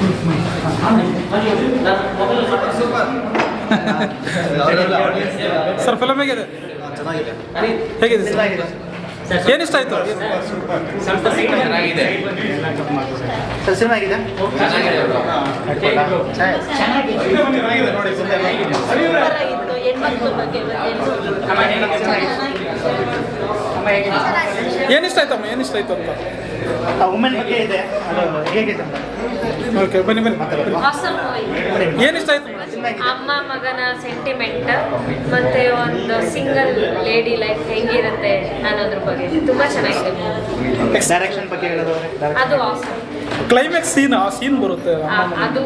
Sir film ಹೇಗಿದೆ? ಹೇಗಿದೆ sir ಏನಿಷ್ಟ ಆಯಿತು? ಚೆನ್ನಾಗಿದೆ ಸರ್ ಸಿನಿಮಾ ಆಗಿದೆ ಏನಿಷ್ಟ ಆಯ್ತಮ್ಮ ಏನಿಷ್ಟ ಆಯ್ತು ಅಂತ? ವುಮೆನ್ ಬಗ್ಗೆ ಇದೆ? ಅದು ಹೇಗಿದೆ ಓಕೆ ಬನ್ನಿ ಬನ್ನಿ ಏನಿಷ್ಟ ಆಯ್ತು ಅಮ್ಮ ಮಗನ ಸೆಂಟಿಮೆಂಟ್ ಮತ್ತೆ ಒಂದು ಸಿಂಗಲ್ ಲೇಡಿ ಲೈಫ್ ಹೆಂಗಿರುತ್ತೆ ಅನ್ನೋದ್ರ ಬಗ್ಗೆ. ತುಂಬಾ ಚೆನ್ನಾಗಿದೆ. ಡೈರೆಕ್ಷನ್ ಬಗ್ಗೆ ಅದು ಆಸಮ್ ಕ್ಲೈಮ್ಯಾಕ್ಸ್ ಸೀನ್ ಆ ಸೀನ್ ಬರುತ್ತೆ ಅದು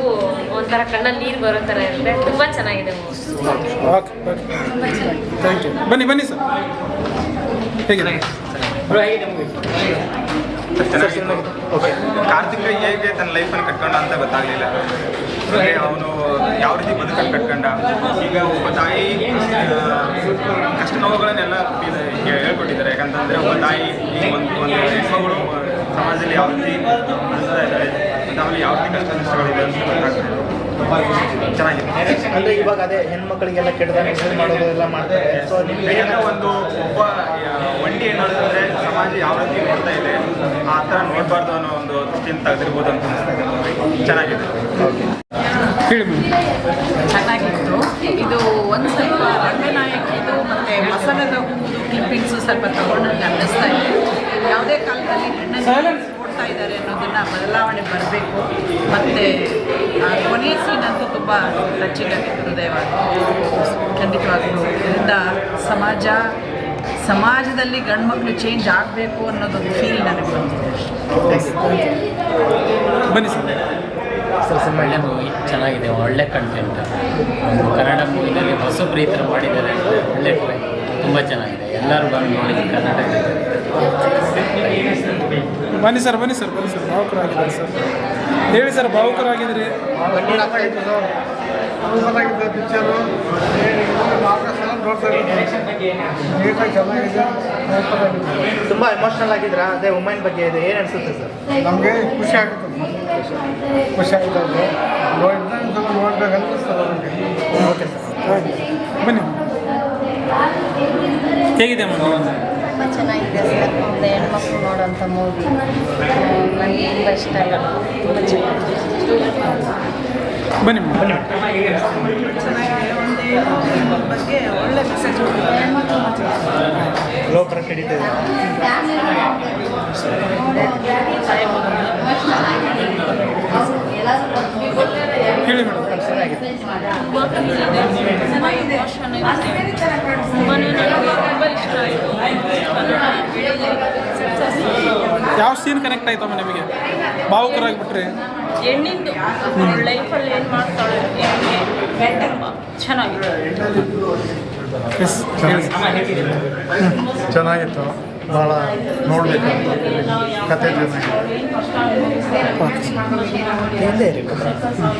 ಒಂಥರ ಕಣ್ಣಲ್ಲಿ ನೀರು ಬರೋ ಥರ ಇರುತ್ತೆ. ತುಂಬ ಚೆನ್ನಾಗಿದೆ. ಓಕೆ ಓಕೆ ಥ್ಯಾಂಕ್ ಯು ಬನ್ನಿ ಬನ್ನಿ ಸರ್ ಹೇಗಿದೆ? ಓಕೆ ಕಾರ್ತಿಕ್ ಹೇಗೆ ತನ್ನ ಲೈಫನ್ನು ಕಟ್ಕೊಂಡ ಅಂತ ಗೊತ್ತಾಗಲಿಲ್ಲ. ಅವನು ಯಾವ ರೀತಿ ಬದುಕನ್ನು ಕಟ್ಕೊಂಡ? ಈಗ ಒಬ್ಬ ತಾಯಿ ಕಷ್ಟ ನೋವುಗಳನ್ನೆಲ್ಲ ಹೇಳ್ಕೊಟ್ಟಿದ್ದಾರೆ. ಯಾಕಂತಂದರೆ ಒಬ್ಬ ತಾಯಿ ಒಂದು ಒಂದು ಹೆಣ್ಮಗಳು ಸಮಾಜದಲ್ಲಿ ಯಾವ ರೀತಿ ಬದುಕ್ತಾ ಇದ್ದಾರೆ ಯಾವ ರೀತಿ ಕಷ್ಟ ನಷ್ಟಗಳಿದೆ ಅಂತ ಗೊತ್ತಾಗ್ತದೆ ಚೆನ್ನಾಗಿದೆ. ಅಂದ್ರೆ ಇವಾಗ ಅದೇ ಹೆಣ್ಮಕ್ಳಿಗೆಲ್ಲ ಕೆಟ್ಟದಾಗ ಮಾಡೋದು ಎಲ್ಲ ಮಾಡ್ತಾರೆ. ಸೊ ನಿಮ್ಗೆ ಒಂದು ಒಬ್ಬ ವಂಡಿ ಒಂಟಿ ಹೆಣ್ಣೋದ್ರೆ ಸಮಾಜ ಯಾವ ರೀತಿ ನೋಡ್ತಾ ಇದೆ ಆ ಥರ ನೋಡಬಾರ್ದು ಅನ್ನೋ ಒಂದು ದೃಷ್ಟಿಯಿಂದ ತೆಗೆದಿರ್ಬೋದು ಅಂತ ಚೆನ್ನಾಗಿದೆ. ಚೆನ್ನಾಗಿತ್ತು. ಇದು ಒಂದು ಸ್ವಲ್ಪ ರಂಗನಾಯಕಿದು ಮತ್ತು ಮಸಾಲದ ಹೂವು ಕ್ಲಿಪ್ಪಿಂಗ್ಸು ಸ್ವಲ್ಪ ತಗೊಂಡು ನನಗೆ ಅನ್ನಿಸ್ತಾ ಇದೆ. ಯಾವುದೇ ಕಾಲದಲ್ಲಿ ಹೆಣ್ಣನ್ನು ನೋಡ್ತಾ ಇದ್ದಾರೆ ಅನ್ನೋದನ್ನು ಬದಲಾವಣೆ ಬರಬೇಕು. ಮತ್ತು ಕೊನೆಯ ಸೀನ್ ಅಂತೂ ತುಂಬ ಟಚಿಂಗ್ ಆಗಿತ್ತು ಹೃದಯವಾಗಿ ಖಂಡಿತವಾಗ್ಲೂ ಇದರಿಂದ ಸಮಾಜ ಸಮಾಜದಲ್ಲಿ ಗಂಡು ಮಕ್ಕಳು ಚೇಂಜ್ ಆಗಬೇಕು ಅನ್ನೋದೊಂದು ಫೀಲ್ ನನಗೆ ಬಂದಿದೆ. ಬನ್ನಿ ಸರ್. ಸರ್ ಸಿನಿಮಾ ಒಳ್ಳೆ ಮೂವಿ ಚೆನ್ನಾಗಿದೆ ಒಳ್ಳೆ ಕಂಟೆಂಟ್ ಒಂದು ಕನ್ನಡ ಮೂವಿನಲ್ಲಿ ಹೊಸ ಈ ಥರ ಮಾಡಿದ್ದಾರೆ ಒಳ್ಳೆ ಟ್ರೈ ತುಂಬ ಚೆನ್ನಾಗಿದೆ. ಎಲ್ಲರೂ ಬಂದು ನೋಡಿ ಕರ್ನಾಟಕ. ಬನ್ನಿ ಸರ್ ಬನ್ನಿ ಸರ್ ಬನ್ನಿ ಸರ್ ಭಾವುಕರಾಗಿದ್ದಾರೆ ಸರ್. ಹೇಳಿ ಸರ್ ಭಾವುಕರಾಗಿದ್ದೀರಿ? ಚೆನ್ನಾಗಿದೆ ಪಿಕ್ಚರು ನಾಲ್ಕು ಸಲ ನೋಡ್ತಾ ನೀಟಾಗಿ ಚೆನ್ನಾಗಿದೆ ತುಂಬಾ ಎಮೋಷನಲ್ ಆಗಿದ್ರ ಅದೇ ವುಮೆನ್ ಬಗ್ಗೆ ಇದೆ ಏನು ಅನಿಸುತ್ತೆ ಸರ್? ನಮಗೆ ಖುಷಿ ಆಗುತ್ತೆ. ಖುಷಿ ಆಗುತ್ತೆ ನೋಡಿದ್ರೆ ಸರ್ ನೋಡ್ಬೇಕು ಅನಿಸ್ತದೆ ಓಕೆ ಸರ್. ಬನ್ನಿ. ಹೇಗಿದೆ ಮೇಡಮ್ ತುಂಬ ಚೆನ್ನಾಗಿದೆ ಸರ್. ಒಂದು ಹೆಣ್ಮಕ್ಳು ನೋಡೋಂಥ ಮೂವಿ ನನಗೆ ತುಂಬ ಇಷ್ಟ ಆಗಿದೆ ತುಂಬ ಚೆನ್ನಾಗಿದೆ. ಬನ್ನಿ ಮೇಡಮ್ ಚೆನ್ನಾಗಿದೆ. ಒಂದು ಬಗ್ಗೆ ಒಳ್ಳೆ ಮೆಸೇಜ್ ಹೇಳಿ ಮೇಡಮ್ ಚೆನ್ನಾಗಿದೆ ತುಂಬಾ ತುಂಬ ಇಷ್ಟ ಆಯಿತು ಯಾವ ಸೀನ್ ಕನೆಕ್ಟ್ ಆಯ್ತಮ್ಮ ನಿಮಗೆ? ಭಾವುಕರಾಗ್ಬಿಟ್ರಿ? ಹೆಣ್ಣಿಂದು. ಲೈಫಲ್ಲಿ ಏನು ಮಾಡ್ತಾಳೆ ಹೆಣ್ಣೆ ಚೆನ್ನಾಗಿದೆ ಚೆನ್ನಾಗಿತ್ತು. ಭಾಳ ನೋಡಬೇಕು ಕತೆ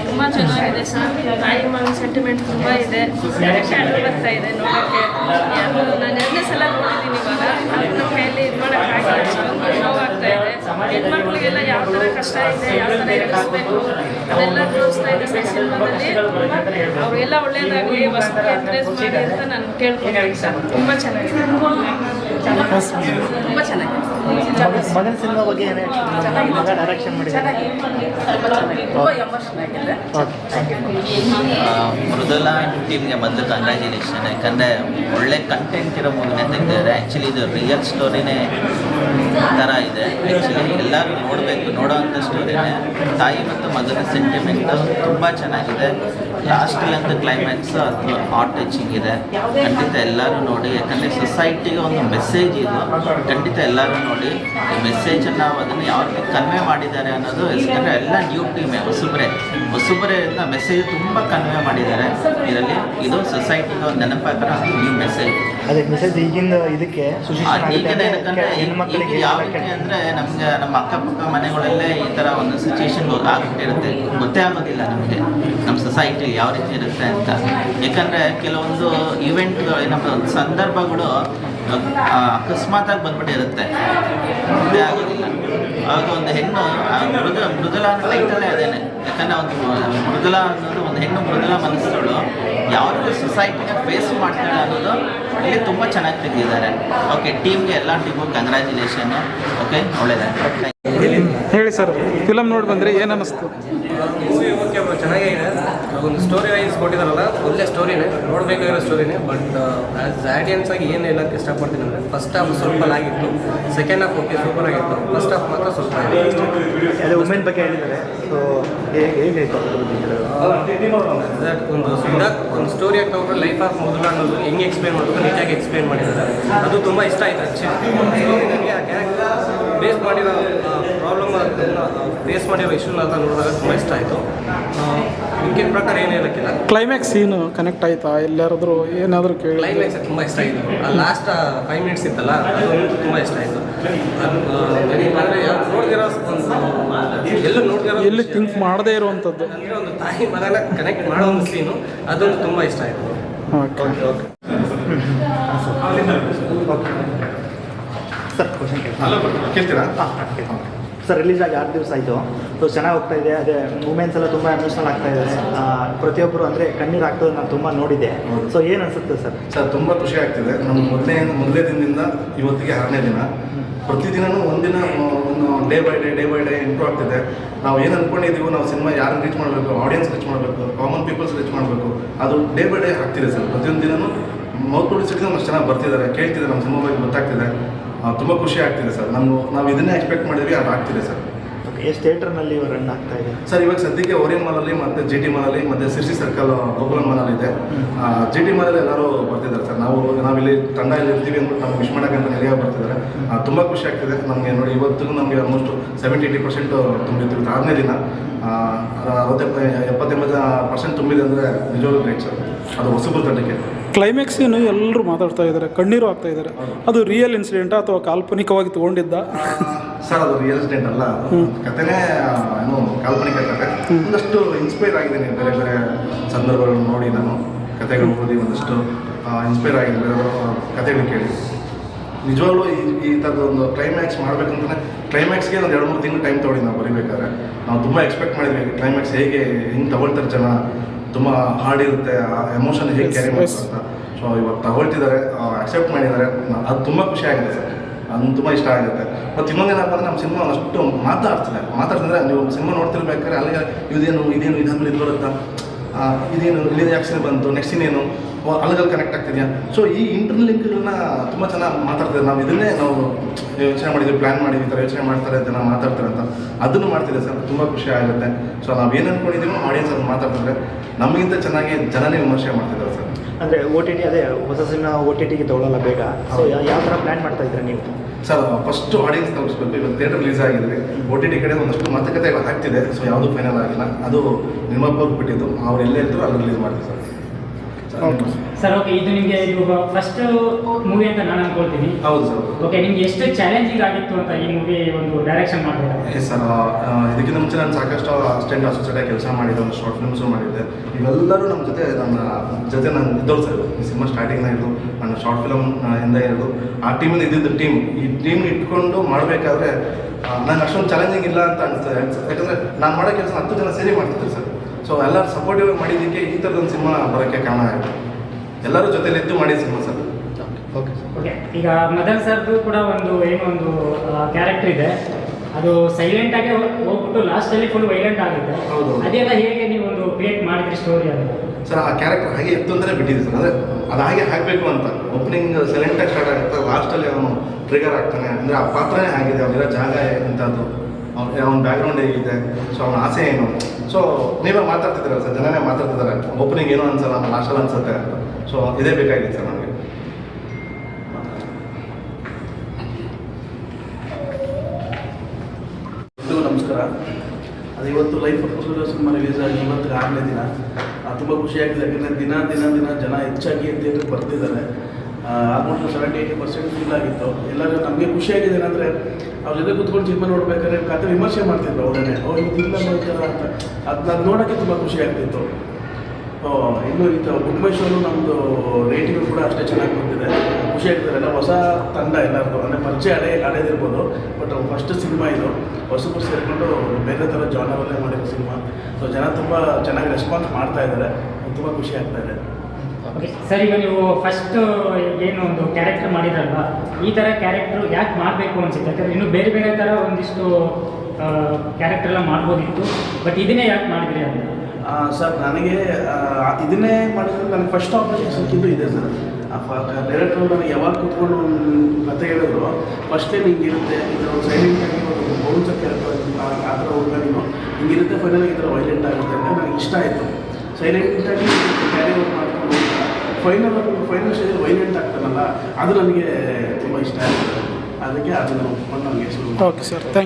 ತುಂಬ ಚೆನ್ನಾಗಿದೆ. ಸರ್ ತಾಯಿ ಸೆಂಟಿಮೆಂಟ್ ತುಂಬ ಇದೆ. ಬರ್ತಾ ಇದೆ ನೋಡೋಕ್ಕೆ. ನಾನು ಎರಡನೇ ಸಲ ನೋಡಿದ್ದೀನಿ ಇವಾಗ. ನಮ್ಮ ಕೈಯಲ್ಲಿ ಇದು ಮಾಡೋಕ್ಕಾಗಿಲ್ಲ ಕಷ್ಟ ಇದೆ, ಯಾವ ಥರ ಎದುರಿಸ್ಬೇಕು ಅದೆಲ್ಲ ತೋರಿಸ್ತಾ ಇದೆ ಸಿನಿಮಾದಲ್ಲಿ ಅವರೆಲ್ಲ ಒಳ್ಳೆಯದಾಗಲಿ ವಸ್ತು ಎನ್ಕರೇಜ್ ಮಾಡಿ ಅಂತ ನಾನು ಕೇಳ್ಕೊತೀನಿ. ಸರ್ ತುಂಬ ಚೆನ್ನಾಗಿದೆ. ತುಂಬ ಚೆನ್ನಾಗಿದೆ. ಮಗನ ಸಿನಿಮಾ ಬಗ್ಗೆ ಏನು ಹೇಳ್ತೀರಿ? ಮಗ ಡೈರೆಕ್ಷನ್ ಮಾಡಿದ್ದಾರೆ. ತುಂಬ ಎಮೋಷನ್ ಆಗಿದೆ. ಥ್ಯಾಂಕ್ ಯು ಮೃದುಲಾ ಟೀಮ್ಗೆ ಬಂದು ಕಂಗ್ರ್ಯಾಚುಲೇಷನ್ ಯಾಕಂದರೆ ಒಳ್ಳೆ ಕಂಟೆಂಟ್ ಇರೋ ಮೂವಿನೇ ತೆಗೆದಿದ್ದಾರೆ. ಆ್ಯಕ್ಚುಲಿ ಇದು ರಿಯಲ್ ಸ್ಟೋರಿನೇ ಥರ ಇದೆ. ಆ್ಯಕ್ಚುಲಿ ಎಲ್ಲರೂ ನೋಡಬೇಕು ನೋಡೋವಂಥ ಸ್ಟೋರಿನೇ ತಾಯಿ ಮತ್ತು ಮಗನ ಸೆಂಟಿಮೆಂಟು ತುಂಬ ಚೆನ್ನಾಗಿದೆ. ಲಾಸ್ಟಲ್ಲಂತೂ ಕ್ಲೈಮ್ಯಾಕ್ಸ್ ಅದು ಹಾಟ್ ಟಚಿಂಗ್ ಇದೆ. ಖಂಡಿತ ಎಲ್ಲರೂ ನೋಡಿ, ಯಾಕಂದರೆ ಸೊಸೈಟಿಗೆ ಒಂದು ಮೆಸೇಜ್ ಇದು. ಖಂಡಿತ ಎಲ್ಲರೂ ನೋಡಿ, ಈ ಮೆಸೇಜನ್ನು ನಾವು ಅದನ್ನು ಯಾವ ರೀತಿ ಕನ್ವೆ ಮಾಡಿದ್ದಾರೆ ಅನ್ನೋದು ಯಾಕಂದರೆ ಎಲ್ಲ ನ್ಯೂ ಟೀಮೇ ಹೊಸಬ್ರೆ. ಅಂತ ಮೆಸೇಜ್ ತುಂಬ ಕನ್ವೆ ಮಾಡಿದ್ದಾರೆ. ಇದರಲ್ಲಿ ಇದು ಸೊಸೈಟಿಗೆ ಒಂದು ನೆನಪಾಗಿರೋ ನ್ಯೂ ಮೆಸೇಜ್ ಅದೇ ಮೆಸೇಜ್ ಈಗಿನ ಇದಕ್ಕೆ ಹೆಣ್ಮಕ್ಳಿಗೆ ಯಾವ ರೀತಿ ಅಂದರೆ ನಮಗೆ ನಮ್ಮ ಅಕ್ಕಪಕ್ಕ ಮನೆಗಳಲ್ಲೇ ಈ ಥರ ಒಂದು ಸಿಚುವೇಶನ್ ಆಗ್ಬಿಟ್ಟಿರುತ್ತೆ. ಗೊತ್ತೇ ಆಗೋದಿಲ್ಲ ನಮಗೆ. ನಮ್ಮ ಸೊಸೈಟಿ ಯಾವ ರೀತಿ ಇರುತ್ತೆ ಅಂತ. ಯಾಕಂದರೆ ಕೆಲವೊಂದು ಇವೆಂಟ್ಗಳು ಏನಪ್ಪ ಸಂದರ್ಭಗಳು ಅಕಸ್ಮಾತ್ ಆಗಿ ಬಂದ್ಬಿಟ್ಟಿರುತ್ತೆ. ಗೊತ್ತೇ ಆಗೋದಿಲ್ಲ. ಆಗ ಒಂದು ಹೆಣ್ಣು ಮೃದು ಮೃದುಲ ಅಂತ ಟೈಟಲ್ಲೇ ಅದೇನೆ. ಯಾಕಂದರೆ ಒಂದು ಮೃದುಲ ಅನ್ನೋದು ಒಂದು ಹೆಣ್ಣು ಮೃದುಲ ಮನಸ್ಸುಗಳು ಯಾವ ರೀತಿ ಸೊಸೈಟಿನ ಫೇಸ್ ಮಾಡ್ತಾರೆ ಅನ್ನೋದು ಇಲ್ಲಿ ತುಂಬ ಚೆನ್ನಾಗಿ ತೆಗೆದಿದ್ದಾರೆ ಓಕೆ ಟೀಮ್ಗೆ ಎಲ್ಲ ಟೀಮು ಕಂಗ್ರ್ಯಾಚುಲೇಷನ್ನು ಓಕೆ ಒಳ್ಳೆಯದಾಗಿ ಹೇಳಿ ಸರ್ ಫಿಲಮ್ ನೋಡಿ ಬಂದರೆ ಏನು ಅನ್ನಿಸ್ತು? ಮೂವಿ ಓಕೆ ಬ್ರೋ ಚೆನ್ನಾಗೇ ಇದೆ ಒಂದು ಸ್ಟೋರಿ ವೈಸ್ ಕೊಟ್ಟಿದ್ದಾರಲ್ಲ ಒಳ್ಳೆ ಸ್ಟೋರಿನೇ ನೋಡಬೇಕಾಗಿರೋ ಸ್ಟೋರಿನೇ ಬಟ್ ಆ್ಯಸ್ ಆಡಿಯನ್ಸ್ ಆಗಿ ಏನು ಹೇಳಕ್ಕೆ ಇಷ್ಟಪಡ್ತೀನಿ ಅಂದರೆ ಫಸ್ಟ್ ಹಾಫ್ ಸ್ವಲ್ಪ ಆಗಿತ್ತು ಸೆಕೆಂಡ್ ಹಾಫ್ ಓಕೆ ಸೂಪರ್ ಆಗಿತ್ತು. ಫಸ್ಟ್ ಹಾಫ್ ಮಾತ್ರ ಸ್ವಲ್ಪ ಅದೇ ವುಮೆನ್ ಬಗ್ಗೆ ಹೇಳಿದ್ದಾರೆ. ಸೊ ಹೇಗೆ ಒಂದು ಇದಾಗಿ ಒಂದು ಸ್ಟೋರಿ ಆಗಿ ತಗೊಂಡ್ರೆ ಲೈಫ್ ಆಫ್ ಮೊದಲು ಅನ್ನೋದು ಹೆಂಗೆ ಎಕ್ಸ್ಪ್ಲೇನ್ ಮಾಡಬೇಕು ನೀಟಾಗಿ ಎಕ್ಸ್ಪ್ಲೇನ್ ಮಾಡಿದ್ದಾರೆ. ಅದು ತುಂಬ ಇಷ್ಟ ಆಯಿತು ಆ್ಯಕ್ಚುಲಿ ನನಗೆ ಆ ಕ್ಯಾರೆಕ್ಟರ್ ಬೇಸ್ ಮಾಡಿರೋ ಫೇಸ್ ಮಾಡಿರೋ ಇಶ್ಯೂನ ಅಂತ ನೋಡಿದಾಗ ತುಂಬ ಇಷ್ಟ ಆಯಿತು. ಇದಕ್ಕಿನ ಪ್ರಕಾರ ಏನು ಹೇಳಕ್ಕಿಲ್ಲ ಕ್ಲೈಮ್ಯಾಕ್ಸ್ ಸೀನು ಕನೆಕ್ಟ್ ಆಯ್ತಾ? ಎಲ್ಲಾರಾದ್ರೂ ಏನಾದರೂ ಕೇಳಿ ಕ್ಲೈಮ್ಯಾಕ್ಸ್ ತುಂಬ ಇಷ್ಟ ಆಯಿತು. ಆ ಲಾಸ್ಟ್ ಫೈವ್ ಮಿನಿಟ್ಸ್ ಇತ್ತಲ್ಲ ಅದು ತುಂಬ ಇಷ್ಟ ಆಯಿತು. ಅಂದರೆ ನೋಡ್ದಿರೋ ಎಲ್ಲೂ ನೋಡ್ದಿರೋ ಎಲ್ಲಿ ಥಿಂಕ್ ಮಾಡದೇ ಇರುವಂಥದ್ದು. ಅಂದರೆ ಒಂದು ತಾಯಿ ಮಗನ ಕನೆಕ್ಟ್ ಮಾಡೋ ಒಂದು ಸೀನು ಅದೊಂದು ತುಂಬ ಇಷ್ಟ ಆಯಿತು. ಓಕೆ ಓಕೆ ಸರ್ ಕ್ವಶನ್ ಕೇಳ್ತೀರಾ? ಸರ್ ರಿಲೀಸ್ ಆಗಿ ಆರು ದಿವಸ ಆಯಿತು. ಸೊ ಚೆನ್ನಾಗಿ ಹೋಗ್ತಾ ಇದೆ. ಅದೇ ವುಮೆನ್ಸ್ ಎಲ್ಲ ತುಂಬ ಎಮೋಷನಲ್ ಆಗ್ತಾ ಇದೆ. ಆ, ಪ್ರತಿಯೊಬ್ಬರು ಅಂದರೆ ಕಣ್ಣೀರು ಆಗ್ತದೆ ನಾನು ತುಂಬ ನೋಡಿದ್ದೆ ಸೊ ಏನು ಅನಿಸುತ್ತೆ ಸರ್? ಸರ್ ತುಂಬ ಖುಷಿ ಆಗ್ತಿದೆ. ನಮ್ಮ ಮೊದಲನೇ ಮೊದಲನೇ ದಿನದಿಂದ ಇವತ್ತಿಗೆ ಆರನೇ ದಿನ. ಪ್ರತಿದಿನ ಒಂದಿನ ಒಂದು day by day day by day improve ಆಗ್ತಿದೆ. ನಾವು ಏನು ಅಂದ್ಕೊಂಡಿದ್ದೀವೋ ನಾವು ಸಿನಿಮಾ ಯಾರನ್ನು ರೀಚ್ ಮಾಡಬೇಕು ಆಡಿಯನ್ಸ್ ರೀಚ್ ಮಾಡಬೇಕು ಕಾಮನ್ ಪೀಪಲ್ಸ್ ರೀಚ್ ಮಾಡಬೇಕು. ಅದು ಡೇ ಬೈ ಡೇ ಆಗ್ತಿದೆ ಸರ್. ಪ್ರತಿಯೊಂದು ದಿನನೂ ಮೌತ್ ಸಿಕ್ಕಿದ್ರೆ ಅಷ್ಟು ಚೆನ್ನಾಗಿ ಬರ್ತಿದ್ದಾರೆ ಕೇಳ್ತಿದ್ದಾರೆ ನಮ್ಮ ಸಿನಿಮಾ ಬಗ್ಗೆ ಗೊತ್ತಾಗ್ತಿದೆ. ತುಂಬ ಖುಷಿ ಆಗ್ತಿದೆ ಸರ್. ನಾವು ನಾವು ಇದನ್ನೇ ಎಕ್ಸ್ಪೆಕ್ಟ್ ಮಾಡಿದ್ವಿ ಅದು ಆಗ್ತಿದೆ ಸರ್. ಎಷ್ಟು ಥಿಯೇಟ್ರ್ನಲ್ಲಿ ರನ್ ಆಗ್ತಾ ಇದೆ? ಸರ್ ಇವಾಗ ಸದ್ಯಕ್ಕೆ ಓರಿಯನ್ ಮಾಲಲ್ಲಿ ಮತ್ತು ಜಿ ಟಿ ಮಾಲಲ್ಲಿ ಮತ್ತು ಸಿರ್ಸಿ ಸರ್ಕಲ್ ಗೋಕುಲಂ ಮಾಲಲ್ಲಿ ಇದೆ. ಜಿ ಟಿ ಮಾಲಲ್ಲಿ ಎಲ್ಲರೂ ಬರ್ತಿದ್ದಾರೆ ಸರ್. ನಾವು ನಾವಿಲ್ಲಿ ತಂಡ ಇಲ್ಲಿ ಇರ್ತೀವಿ ಅಂದ್ಬಿಟ್ಟು ನಮ್ಗೆ ವಿಶ್ ಮಾಡೋಕ್ಕಂತ ನೆಲೆಯ ಬರ್ತಿದ್ದಾರೆ. ತುಂಬ ಖುಷಿ ಆಗ್ತಿದೆ. ನಮಗೆ ನೋಡಿ ಇವತ್ತಿಗೂ ನಮಗೆ ಆಲ್ಮೋಸ್ಟ್ ಸೆವೆಂಟಿ ಏಯ್ಟಿ ಪರ್ಸೆಂಟ್ ತುಂಬಿತ್ತು ಆರನೇ ದಿನ. ಆ, ಅರವತ್ತೆಪ್ಪ ಎಪ್ಪತ್ತೆಂಬತ್ತು ಪರ್ಸೆಂಟ್ ತುಂಬಿದೆ ಅಂದರೆ ನಿಜವಾಗ್ಲೂ ಗ್ರೇಟ್ ಸರ್. ಅದು ಹೊಸಬ್ರು ತಂಡಕ್ಕೆ. ಕ್ಲೈಮ್ಯಾಕ್ಸ್ ಏನು ಎಲ್ಲರೂ ಮಾತಾಡ್ತಾ ಇದ್ದಾರೆ ಕಣ್ಣೀರು ಆಗ್ತಾ ಇದ್ದಾರೆ. ಅದು ರಿಯಲ್ ಇನ್ಸಿಡೆಂಟಾ ಅಥವಾ ಕಾಲ್ಪನಿಕವಾಗಿ ತಗೊಂಡಿದ್ದ? ಸರ್ ಅದು ರಿಯಲ್ ಇನ್ಸಿಡೆಂಟ್ ಅಲ್ಲ. ಕಥೆನೇ ಏನು ಕಾಲ್ಪನಿಕ ಕತೆ. ಒಂದಷ್ಟು ಇನ್ಸ್ಪೈರ್ ಆಗಿದ್ದೀನಿ. ಬೇರೆ ಬೇರೆ ಸಂದರ್ಭಗಳನ್ನು ನೋಡಿ ನಾನು ಕಥೆಗಳು ಓದಿ ಒಂದಷ್ಟು ಇನ್ಸ್ಪೈರ್ ಆಗಿದೆ ಬೇರೆ ಕಥೆಗಳು ಕೇಳಿ. ನಿಜವಾಗ್ಲೂ ಈ ಈ ಥರದ ಒಂದು ಕ್ಲೈಮ್ಯಾಕ್ಸ್ ಮಾಡಬೇಕಂತಲೇ ಕ್ಲೈಮ್ಯಾಕ್ಸ್ಗೆ ಒಂದು ಎರಡು ಮೂರು ತಿಂಗಳು ಟೈಮ್ ತೊಗೊಂಡು ನಾವು ಬರೀಬೇಕಾದ್ರೆ. ನಾವು ತುಂಬ ಎಕ್ಸ್ಪೆಕ್ಟ್ ಮಾಡಿದ್ವಿ ಕ್ಲೈಮ್ಯಾಕ್ಸ್ ಹೇಗೆ ಹಿಂಗೆ ತಗೊಳ್ತಾರೆ ಜನ ತುಂಬ ಹಾರ್ಡ್ ಇರುತ್ತೆ ಆ ಎಮೋಷನ್ ಹೇಗೆ ಕ್ಯಾರಿ. ಮಾಡ್ತಾರೆ ಅಂತ. ಸೊ ಇವಾಗ ತಗೊಳ್ತಿದ್ದಾರೆ ಅಕ್ಸೆಪ್ಟ್ ಮಾಡಿದ್ದಾರೆ. ಅದು ತುಂಬ ಖುಷಿ ಆಗಿದೆ ಸರ್. ಅದು ತುಂಬ ಇಷ್ಟ ಆಗುತ್ತೆ. ಮತ್ತು ಇನ್ನೊಂದೇನಪ್ಪ ಅಂದ್ರೆ ನಮ್ಮ ಸಿನಿಮಾ ಅಷ್ಟು ಮಾತಾಡ್ತಿದೆ ಮಾತಾಡ್ತಿದ್ರೆ ನೀವು ಸಿನಿಮಾ ನೋಡ್ತಿರ್ಬೇಕಾದ್ರೆ ಅಲ್ಲಿಗೆ ಇದೇನು ಇದೇನು ಇದಾದ್ಮೇಲೆ ಇದು ಬರುತ್ತಾ? ಇದೇನು ಇಲ್ಲಿ ಆ್ಯಕ್ಷನ್ ಬಂತು ನೆಕ್ಸ್ಟ್ ಇನ್ನೇನು ಓ, ಅಲ್ಲಿಗಲ್ಲಿ ಕನೆಕ್ಟ್ ಆಗ್ತಿದೆಯಾ? ಸೊ ಈ ಇಂಟರ್ನಲ್ ಲಿಂಕ್ಗಳನ್ನ ತುಂಬ ಚೆನ್ನಾಗಿ ಮಾತಾಡ್ತಿದ್ದಾರೆ. ನಾವು ಇದನ್ನೇ ನಾವು ಯೋಚನೆ ಮಾಡಿದ್ವಿ ಪ್ಲ್ಯಾನ್ ಮಾಡಿದ್ವಿ ಈ ಥರ ಯೋಚನೆ ಮಾಡ್ತಾರೆ ಜನ ಮಾತಾಡ್ತಾರೆ ಅಂತ. ಅದನ್ನು ಮಾಡ್ತಿದೆ ಸರ್. ತುಂಬ ಖುಷಿ ಆಗುತ್ತೆ. ಸೊ ನಾವು ಏನು ಅಂದ್ಕೊಂಡಿದ್ದೀವೋ ಆಡಿಯನ್ಸ್ ಅದನ್ನು ಮಾತಾಡ್ತಿದ್ರೆ ನಮಗಿಂತ ಚೆನ್ನಾಗಿ ಜನನೇ ವಿಮರ್ಶೆ ಮಾಡ್ತಿದ್ದಾರೆ ಸರ್. ಅಂದರೆ ಓ ಟಿ ಟಿ ಅದೇ ಹೊಸ ಸಿನಿಮಾ ಓ ಟಿ ಟಿಗೆ ತಗೊಳ್ಳಲ್ಲ ಬೇಗ. ಸೊ ಯಾವ ಥರ ಪ್ಲ್ಯಾನ್ ಮಾಡ್ತಾ ಇದ್ದೀರಾ ನೀವು? ಸರ್ ಫಸ್ಟ್ ಆಡಿಯನ್ಸ್ ತಲುಪಿಸ್ಬೇಕು. ಇವತ್ತು ಥಿಯೇಟರ್ ರಿಲೀಸ್ ಆಗಿದೆ. ಓ ಟಿ ಟಿ ಕಡೆ ಒಂದಷ್ಟು ಮಾತುಕತೆಗಳು ಆಗ್ತಿದೆ. ಸೊ ಯಾವುದು ಫೈನಲ್ ಆಗಿಲ್ಲ. ಅದು ನಿರ್ಮಾಪಕರು ಬಿಟ್ಟಿದ್ದು. ಅವ್ರು ಎಲ್ಲೇ ಇರ್ತಾರೋ ಅಲ್ಲಿ ರಿಲೀಸ್ ಮಾಡ್ತೀವಿ ಸರ್. ಓಕೆ ಸರ್ ಓಕೆ ಇದು ನಿಮಗೆ ಇದು ಫಸ್ಟ್ ಮೂವಿ ಅಂತ ನಾನು ಅನ್ಕೊಳ್ತೀನಿ. ಹೌದು ಸರ್ ಓಕೆ ನಿಮ್ಗೆ ಎಷ್ಟು ಚಾಲೆಂಜಿಂಗ್ ಆಗಿತ್ತು ಅಂತ ಈ ಮೂವಿ ಒಂದು ಡೈರೆಕ್ಷನ್ ಮಾಡಿದ್ರೆ ಎಸ್ ಸರ್ ಇದಕ್ಕಿಂತ ಮುಂಚೆ ನಾನು ಸಾಕಷ್ಟು ಅಸಿಸ್ಟೆಂಟ್ ಅಸೋಸಿಯೇಟ್ ಕೆಲಸ ಮಾಡಿದ್ದೆ ಒಂದು ಶಾರ್ಟ್ ಫಿಲ್ಮ್ಸು ಮಾಡಿದ್ದೆ ಇವೆಲ್ಲರೂ ನಮ್ಮ ಜೊತೆ ನನ್ನ ಜೊತೆ ನಾನು ಇದ್ದವ್ರು ಸರ್ ಈ ಸಿನಿಮಾ ಸ್ಟಾರ್ಟಿಂಗ್ನ ಹಿಡಿದು ನನ್ನ ಶಾರ್ಟ್ ಫಿಲಮ್ ಇಂದ ಇರೋದು ಆ ಟೀಮಿಂದ ಇದ್ದಿದ್ದು ಟೀಮ್ ಈ ಟೀಮ್ ಇಟ್ಕೊಂಡು ಮಾಡಬೇಕಾದ್ರೆ ನಂಗೆ ಅಷ್ಟೊಂದು ಚಾಲೆಂಜಿಂಗ್ ಇಲ್ಲ ಅಂತ ಅನಿಸ್ತದೆ ಯಾಕಂದರೆ ನಾನು ಮಾಡೋ ಕೆಲಸ ಹತ್ತು ಜನ ಸೇರಿ ಮಾಡ್ತಿದ್ದೆ ಸರ್. ಸೊ ಎಲ್ಲರೂ ಸಪೋರ್ಟಿವ್ ಮಾಡಿದ್ದಕ್ಕೆ ಈ ಥರದೊಂದು ಸಿನಿಮಾ ಬರೋಕ್ಕೆ ಕಾರಣ ಆಯಿತು ಎಲ್ಲರೂ ಜೊತೆಲಿ ಎದ್ದು ಮಾಡಿದ ಸಿನಿಮಾ ಸರ್. ಓಕೆ ಓಕೆ ಈಗ ಮದನ್ ಸರ್ದು ಕೂಡ ಒಂದು ಏನೋ ಒಂದು ಕ್ಯಾರೆಕ್ಟರ್ ಇದೆ. ಅದು ಸೈಲೆಂಟ್ ಆಗಿ ಹೋಗ್ಬಿಟ್ಟು ಹೋಗ್ಬಿಟ್ಟು ಲಾಸ್ಟಲ್ಲಿ ಫುಲ್ ವೈಲೆಂಟ್ ಆಗುತ್ತೆ. ಹೌದು. ಅದೆಲ್ಲ ಹೇಗೆ ನೀವು ಒಂದು ಕ್ರಿಯೇಟ್ ಮಾಡಿದ್ರಿ ಸ್ಟೋರಿ ಅದು? ಸರ್ ಆ ಕ್ಯಾರೆಕ್ಟರ್ ಹಾಗೆ ಇತ್ತು ಅಂದರೆ ಬಿಟ್ಟಿದೆ ಸರ್. ಅಂದರೆ ಅದು ಹಾಗೆ ಹಾಕಬೇಕು ಅಂತ. ಓಪನಿಂಗ್ ಸೈಲೆಂಟಾಗಿ ಸ್ಟಾರ್ಟ್ ಆಗುತ್ತೆ. ಲಾಸ್ಟಲ್ಲಿ ಅವನು ಟ್ರಿಗರ್ ಆಗ್ತಾನೆ. ಅಂದರೆ ಆ ಪಾತ್ರನೇ ಆಗಿದೆ ಅವನಿರೋ ಜಾಗ ಇಂಥದ್ದು ಅವ್ನ ಅವನ ಬ್ಯಾಕ್ಗ್ರೌಂಡ್ ಹೇಗಿದೆ? ಸೊ ಅವನ ಆಸೆ ಏನು? ಸೊ ನೀವೇ ಮಾತಾಡ್ತಿದ್ದೀರಲ್ಲ ಸರ್, ಜನನೇ ಮಾತಾಡ್ತಿದ್ದಾರೆ. ಓಪನಿಂಗ್ ಏನು ಅನ್ಸಲ್ಲ ನಮ್ಮ ಲಾಸ್ಟಲ್ಲಿ ಅನ್ಸುತ್ತೆ ಅಂತ. ಸೊ ಇದೇ ಬೇಕಾಗಿತ್ತು ಸರ್ ನನಗೆ ನಮಸ್ಕಾರ. ಅದು ಇವತ್ತು ಲೈಫ್ ಫಸ್ಟ್ ಸಿನಿಮಾ ರಿಲೀಸ್ ಆಗಿ ಇವತ್ತು ಆರನೇ ದಿನ. ತುಂಬ ಖುಷಿಯಾಗಿದೆ ಯಾಕಂದರೆ ದಿನ ದಿನ ದಿನ ಜನ ಹೆಚ್ಚಾಗಿ ಥಿಯೇಟ್ರಿಗೆ ಬರ್ತಿದ್ದಾರೆ. Almost seventy, eighty percent feel ಆಗಿತ್ತು. ಎಲ್ಲರೂ ನಮಗೆ ಖುಷಿಯಾಗಿದೆ ಏನಂದರೆ ಅವ್ರ ಜೊತೆ ಕುತ್ಕೊಂಡು ಸಿನಿಮಾ ನೋಡ್ಬೇಕಾದ್ರೆ ಕತೆ ವಿಮರ್ಶೆ ಮಾಡ್ತಿದ್ರು ಅವರನ್ನೇ. ಅವ್ರು ಇಲ್ಲ ನೋಡ್ತಾರ ಅಂತ. ಅದು ನಾನು ನೋಡೋಕ್ಕೆ ತುಂಬ ಖುಷಿ ಆಗ್ತಿತ್ತು. ಇನ್ನು ಇದು ಬುಕ್ ಮೈ ಶೋನು ನಮ್ಮದು ರೇಟಿಂಗ್ ಕೂಡ ಅಷ್ಟೇ ಚೆನ್ನಾಗಿ ಬಂದಿದೆ. ಖುಷಿ ಆಗ್ತಾರೆ ಎಲ್ಲ ಹೊಸ ತಂಡ ಎಲ್ಲರದು ಅಂದರೆ ಪರಿಚಯ ಹಳೆ ಹಳೇದಿರ್ಬೋದು ಬಟ್ ಫಸ್ಟ್ ಸಿನಿಮಾ ಇದು. ಹೊಸಬರು ಸೇರಿಕೊಂಡು ಬೇರೆ ಥರ ಜಾನರಲ್ಲೇ ಮಾಡಿರೋ ಸಿನಿಮಾ ಸೊ ಜನ ತುಂಬ ಚೆನ್ನಾಗಿ ರೆಸ್ಪಾನ್ಸ್ ಮಾಡ್ತಾ ಇದ್ದಾರೆ. ತುಂಬ ಖುಷಿ ಆಗ್ತಾ ಇದೆ. ಓಕೆ ಸರ್ ಈಗ ನೀವು ಫಸ್ಟ್ ಏನು ಒಂದು ಕ್ಯಾರೆಕ್ಟರ್ ಮಾಡಿದ್ರಲ್ವಾ? ಈ ಥರ ಕ್ಯಾರೆಕ್ಟರ್ ಯಾಕೆ ಮಾಡಬೇಕು ಅನ್ಸುತ್ತೆ? ಯಾಕಂದ್ರೆ ಇನ್ನು ಬೇರೆ ಬೇರೆ ಥರ ಒಂದಿಷ್ಟು ಕ್ಯಾರೆಕ್ಟರ್ ಎಲ್ಲ ಮಾಡ್ಬೋದಿತ್ತು. ಬಟ್ ಇದನ್ನೇ ಯಾಕೆ ಮಾಡಿದ್ರಿ ಅಂತ ಸರ್ ನನಗೆ ಇದನ್ನೇ ಮಾಡಿದ್ರೆ ನನಗೆ ಫಸ್ಟ್ ಆಪ್ರೇಷನ್ ಸಿಕ್ಕಿದ್ದು ಇದೆ ಸರ್ ಡೈರೆಕ್ಟರ್ ನನಗೆ ಯಾವಾಗ ಕೂತ್ಕೊಂಡು ಕತೆ ಹೇಳಿದ್ರು ಫಸ್ಟೇ ನಿಂಗೆ ಇರುತ್ತೆ ಇದು ಸೈಲೆಂಟ್ ಆಗಿ ಒಂದು ಬೌನ್ಸ ಕ್ಯಾರೆಕ್ಟರ್ ಆ ಥರ ಹುಡುಗ ನೀನು. ಹಿಂಗಿರುತ್ತೆ ಫೈನಲ್ ಈ ಥರ ವೈಲೆಂಟ್ ಆಗುತ್ತೆ ಅಂತ ನನಗೆ ಇಷ್ಟ ಆಯಿತು. ಸೈಲೆಂಟಾಗಿ carry final final stage violent ಆಗ್ತಾನಲ್ಲ, ಅದು ನನಗೆ ತುಂಬ ಇಷ್ಟ ಆಗುತ್ತೆ ಅದಕ್ಕೆ ಅದನ್ನು ಒಪ್ಪಿಕೊಂಡು ನನಗೆ ಓಕೆ ಸರ್ ಥ್ಯಾಂಕ್